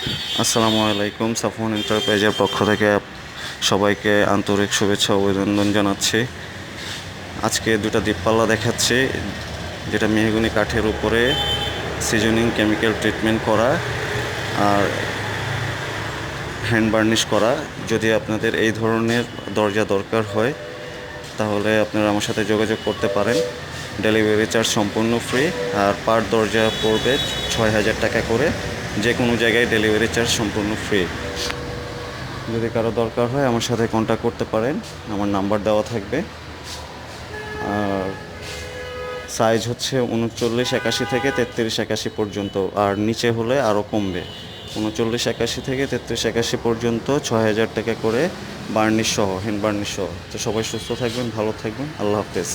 আসসালামু আলাইকুম, সাফওয়ান এন্টারপ্রাইজের পক্ষ থেকে সবাইকে আন্তরিক শুভেচ্ছা অভিনন্দন জানাচ্ছি। আজকে দুটা দীপপাল্লা দেখাচ্ছি, যেটা মেহগুনি কাঠের উপরে সিজনিং কেমিক্যাল ট্রিটমেন্ট করা আর হ্যান্ড বার্নিশ করা। যদি আপনাদের এই ধরনের দরজা দরকার হয়, তাহলে আপনারা আমার সাথে যোগাযোগ করতে পারেন। ডেলিভারি চার্জ সম্পূর্ণ ফ্রি আর পার দরজা পড়বে ছয় হাজার টাকা করে। যে কোনো জায়গায় ডেলিভারি চার্জ সম্পূর্ণ ফ্রি যদি কারও দরকার হয় আমার সাথে কন্ট্যাক্ট করতে পারেন, আমার নাম্বার দেওয়া থাকবে। আর সাইজ হচ্ছে উনচল্লিশ একাশি থেকে তেত্রিশ একাশি পর্যন্ত, আর নিচে হলে আরও কমবে। উনচল্লিশ একাশি থেকে তেত্রিশ একাশি পর্যন্ত ছয় হাজার টাকা করে বার্নিশ সহ হ্যান্ড বার্নিশ সহ। তো সবাই সুস্থ থাকবেন, ভালো থাকবেন, আল্লাহ হাফেজ।